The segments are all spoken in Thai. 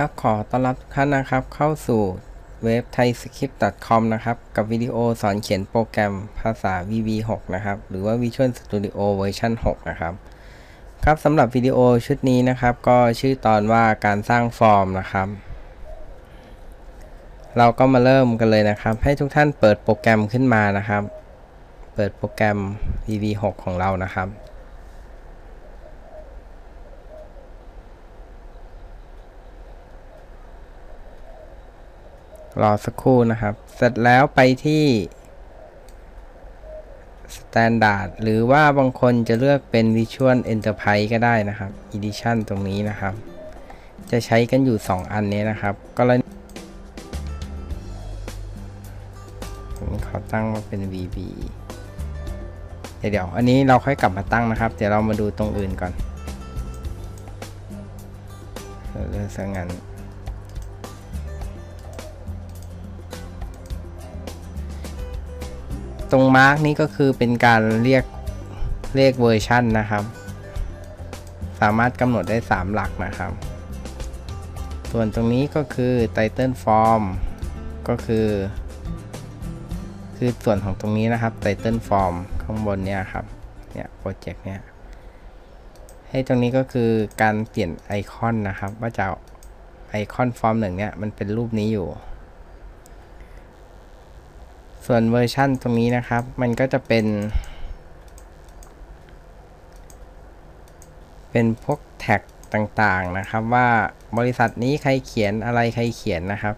ครับขอต้อนรับทุกท่านนะครับเข้าสู่เว็บ thaiscript.com นะครับกับวิดีโอสอนเขียนโปรแกรมภาษา VB6 นะครับหรือว่า Visual Studio เวอร์ชัน6นะครับครับสำหรับวิดีโอชุดนี้นะครับ ก็ชื่อตอนว่าการสร้างฟอร์มนะครับ เราก็มาเริ่มกันเลยนะครับ ให้ทุกท่านเปิดโปรแกรมขึ้นมานะครับ เปิดโปรแกรม VB6 ของเรานะครับ รอสักครู่นะครับ เสร็จแล้วไปที่ Standard หรือว่าบางคนจะเลือกเป็น Visual Enterprise ก็ได้นะครับ Edition ตรงนี้นะครับ จะใช้กันอยู่ 2 อันนี้นะครับก็เลยผมขอตั้งมาเป็น VB เดี๋ยวอันนี้เราค่อยกลับมาตั้งนะครับ เดี๋ยวเรามาดูตรงอื่นก่อนเลือกซะงั้น ตรงมาร์กนี้ก็คือเป็นการเรียกเรียกเวอร์ชันนะครับ สามารถกำหนดได้ 3 หลักนะครับ ส่วนตรงนี้ก็คือ Title Form ก็คือ คือส่วนของตรงนี้นะครับ Title Form ข้างบนเนี่ยครับ เนี่ยโปรเจกต์เนี่ย ให้ตรงนี้ก็คือการเปลี่ยนไอคอนนะครับ ว่าจะไอคอนฟอร์มหนึ่งเนี่ยมันเป็นรูปนี้อยู่ ส่วนเวอร์ชั่นตรงนี้นะครับ มันก็จะเป็น เป็นพวกแท็กต่างๆนะครับ ว่าบริษัทนี้ใครเขียนอะไรใครเขียนนะครับ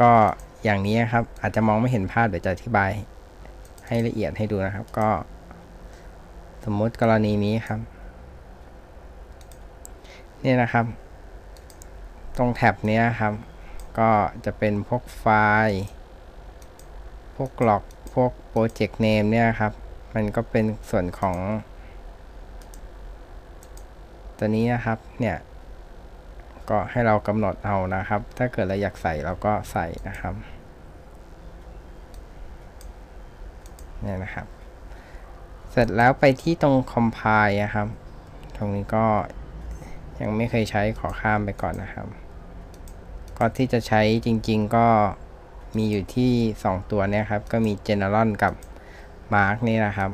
ก็อย่างนี้ครับ อาจจะมองไม่เห็นภาพเดี๋ยวจะอธิบาย ให้ละเอียดให้ดูนะครับ ก็ สมมติกรณีนี้ครับนี่นะครับ ตรงแท็บนี้ครับ ก็จะเป็นพวกไฟล์ พวกล็อกพวกโปรเจกต์เนมเนี่ยครับ มันก็เป็นส่วนของ ตัวนี้นะครับเนี่ยก็ให้เรากำหนดเอานะครับ ถ้าเกิดเราอยากใส่เราก็ใส่นะครับเนี่ยนะครับ เสร็จแล้วไปที่ตรง compile นะครับ ตรงนี้ก็ยังไม่เคยใช้ขอข้ามไปก่อนนะครับ ก็ที่จะใช้จริง ๆ ก็ มีอยู่ที่ 2 ตัวเนี่ยครับ ก็มี General กับ Mark นี่นะครับ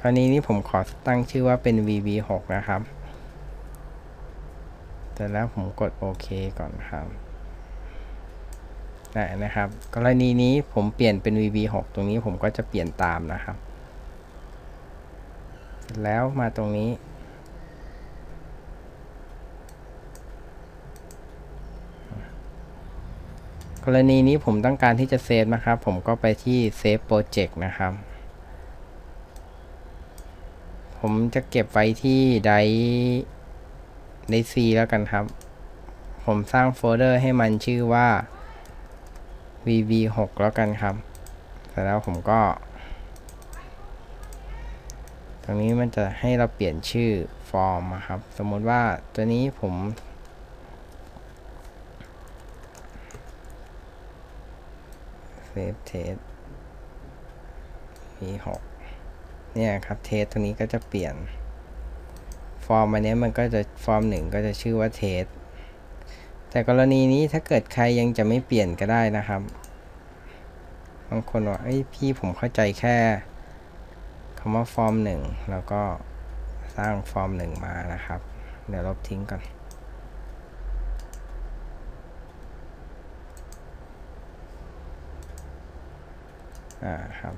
คราวนี้นี่ผมขอตั้งชื่อว่าเป็น VB6 นะครับ แต่แล้วผมกดโอเคก่อนครับนะครับ กรณีนี้ผมเปลี่ยนเป็น VB6 ตรงนี้ผมก็จะเปลี่ยนตามนะครับ แล้วมาตรงนี้ กรณีนี้ผมต้องการที่จะเซฟนะครับ ผมก็ไปที่เซฟโปรเจกต์นะครับ ผมจะเก็บไว้ที่ไดไดซีแล้วกันครับ ผมสร้างโฟลเดอร์ให้มันชื่อว่า vv6 แล้วกันครับ เสร็จแล้วผมก็ ตรงนี้มันจะให้เราเปลี่ยนชื่อฟอร์มครับ สมมติว่าตัวนี้ผม เซฟเทส v6 เนี่ยครับเทสตัวนี้ก็จะเปลี่ยน ฟอร์มอันนี้มันก็จะฟอร์มหนึ่งก็จะชื่อว่าเทส แต่กรณีนี้ถ้าเกิดใครยังจะไม่เปลี่ยนก็ได้นะครับ บางคนว่าเอ้ยพี่ผมเข้าใจแค่คำว่าฟอร์มหนึ่งแล้วก็สร้างฟอร์มหนึ่งมานะครับ เดี๋ยวลบทิ้งก่อน อ่าครับ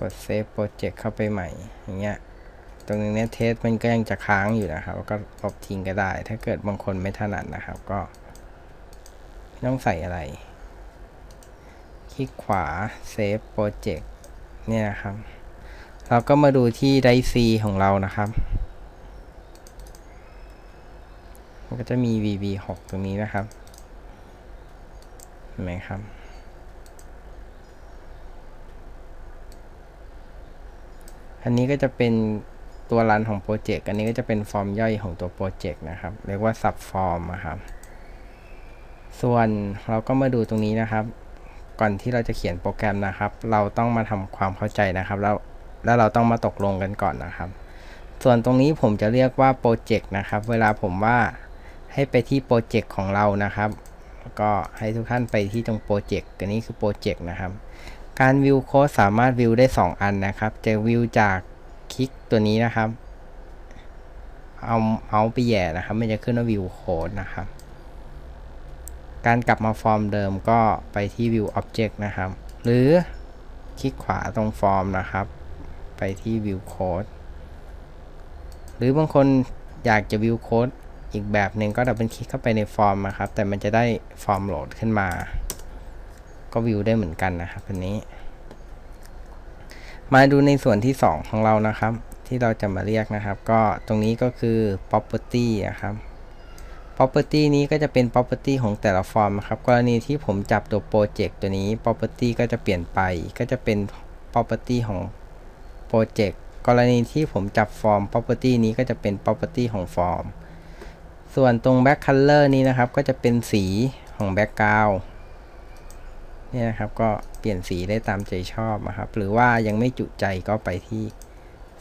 กดเซฟโปรเจกต์เข้าไปใหม่ อย่างเงี้ย ตรงนี้เทสมันก็ยังจะค้างอยู่นะครับ ก็ลบทิ้งก็ได้ ถ้าเกิดบางคนไม่ถนัดนะครับ ก็ต้องใส่อะไร คลิกขวาเซฟโปรเจกต์เนี่ยนะครับ เราก็มาดูที่ไดซีของเรานะครับ มันก็จะมี VB6 ตรงนี้นะครับเห็นไหมครับ อันนี้ก็จะเป็นตัวรันของโปรเจกต์อันนี้ก็จะเป็นฟอร์มย่อยของตัวโปรเจกต์นะครับ เรียกว่า sub form นะครับ ส่วนเราก็มาดูตรงนี้นะครับ ก่อนที่เราจะเขียนโปรแกรมนะครับ เราต้องมาทำความเข้าใจนะครับ แล้วแล้วเราต้องมาตกลงกันก่อนนะครับ ส่วนตรงนี้ผมจะเรียกว่าโปรเจกต์นะครับ เวลาผมว่า ให้ไปที่โปรเจกต์ของเรานะครับ ก็ให้ทุกท่านไปที่ตรงโปรเจกต์อันนี้คือโปรเจกต์นะครับ การวิวโค้ดสามารถวิวได้ 2 อันนะครับ จะวิวจากคลิกตัวนี้นะครับ เอาเมาส์ไปแย่นะครับ มันจะขึ้นว่าวิวโค้ดนะครับ การกลับมาฟอร์มเดิมก็ไปที่วิวอ็อบเจกต์นะครับ หรือคลิกขวาตรงฟอร์มนะครับ ไปที่วิวโค้ดหรือบางคนอยากจะวิวโค้ด อีกแบบหนึ่งก็ดับเบิลคลิกเข้าไปในฟอร์มนะครับ แต่มันจะได้ฟอร์มโหลดขึ้นมา ก็วิวได้เหมือนกันนะครับอันนี้ มาดูในส่วนที่ 2 ของเรานะครับ ที่เราจะมาเรียกนะครับ ก็ตรงนี้ก็คือ property นะครับ property นี้ก็จะเป็น property ของแต่ละฟอร์มนะครับ กรณีที่ผมจับตัวโปรเจกต์ตัวนี้ property ก็จะเปลี่ยนไป ก็จะเป็น property ของโปรเจกต์กรณีที่ผมจับฟอร์ม property นี้ก็จะเป็น property ของฟอร์ม ส่วนตรง back color นี้นะครับ ก็จะเป็นสีของ background เนี่ยนะครับ ก็เปลี่ยนสีได้ตามใจชอบนะครับ หรือว่ายังไม่จุใจก็ไปที่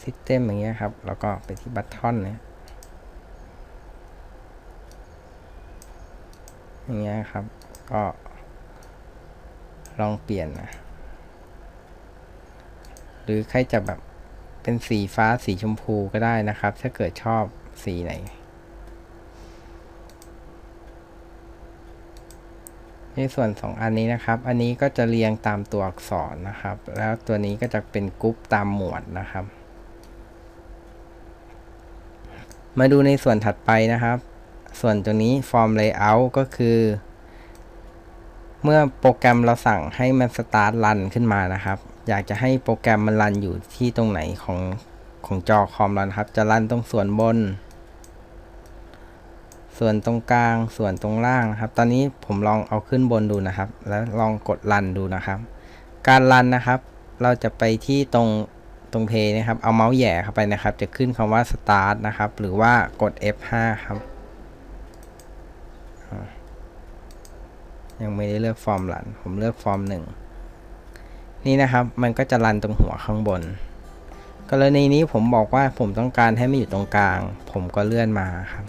system อย่างเงี้ยครับ แล้วก็ไปที่ button เนี่ยอย่างเงี้ยครับ ก็ลองเปลี่ยนนะ หรือใครจะแบบเป็นสีฟ้าสีชมพูก็ได้นะครับ ถ้าเกิดชอบสีไหน ในส่วน 2 อันนี้นะครับ อันนี้ก็จะเรียงตามตัวอักษรนะครับ แล้วตัวนี้ก็จะเป็นกรุ๊ปตามหมวดนะครับ มาดูในส่วนถัดไปนะครับ ส่วนตรงนี้ Form Layout ก็คือ เมื่อโปรแกรมเราสั่งให้มัน Start Run ขึ้นมานะครับ อยากจะให้โปรแกรมมันรันอยู่ที่ตรงไหนของของจอคอมเราครับ จะรันตรงส่วนบน ส่วนตรงกลางส่วนตรงล่างนะครับ ตอนนี้ผมลองเอาขึ้นบนดูนะครับ แล้วลองกดรันดูนะครับ การรันนะครับ เราจะไปที่ตรงตรงเพย์นะครับ เอาเมาส์แย่เข้าไปนะครับ จะขึ้นคำว่า start นะครับ หรือว่ากด F5 ครับ ยังไม่ได้เลือกฟอร์มรัน ผมเลือกฟอร์มหนึ่งนี่นะครับ มันก็จะรันตรงหัวข้างบน กรณีนี้ผมบอกว่าผมต้องการให้มันอยู่ตรงกลาง ผมก็เลื่อนมาครับ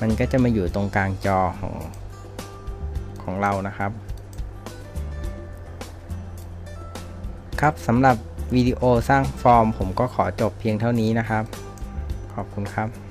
มันก็จะมาอยู่ตรงกลางจอของของเรานะครับ ครับสำหรับวิดีโอสร้างฟอร์มผมก็ขอจบเพียงเท่านี้นะครับ ขอบคุณครับ